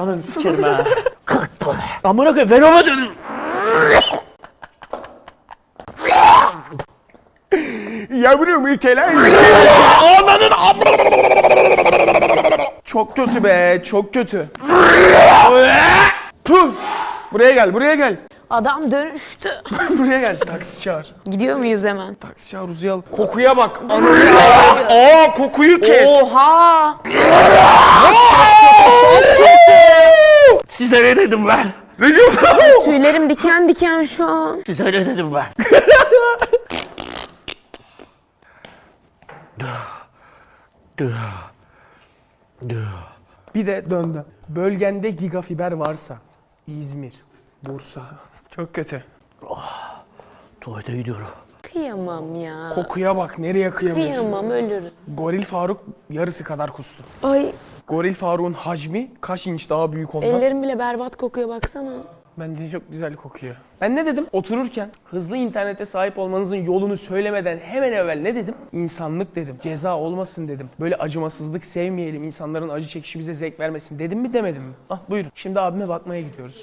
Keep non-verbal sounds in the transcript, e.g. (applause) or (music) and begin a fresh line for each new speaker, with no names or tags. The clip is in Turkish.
Ananı sikerim ha. (laughs) Amına koyayım Venom'a dönün.
Yavrum ülkeler.
Ananın.
Çok kötü be, çok kötü. Puh! Buraya gel, buraya gel.
Adam dönüştü. (laughs)
buraya gel. Taksi çağır.
Gidiyor muyuz hemen?
Taksi çağır uzayalım. Kokuya bak. Ananı Aa kokuyu kes.
Oha!
Size ne dedim ben?
Ne diyorsun? (laughs)
Tüylerim diken diken şu an.
Size ne dedim ben? (laughs)
Bir de döndü. Bölgende gigafiber varsa İzmir, Bursa. Çok kötü.
Tuvalete gidiyorum.
Kıyamam ya.
Kokuya bak. Nereye kıyamıyorsun?
Kıyamam ölürüm.
Goril Faruk yarısı kadar kustu.
Ay
Goril Faruk'un hacmi kaç inç daha büyük ondan?
ellerim bile berbat kokuyor baksana.
Bence çok güzel kokuyor. Ben ne dedim? Otururken hızlı internete sahip olmanızın yolunu söylemeden hemen evvel ne dedim? İnsanlık dedim. Ceza olmasın dedim. Böyle acımasızlık sevmeyelim. insanların acı çekişi bize zevk vermesin dedim mi demedim mi? Ah buyurun. Şimdi abime bakmaya gidiyoruz.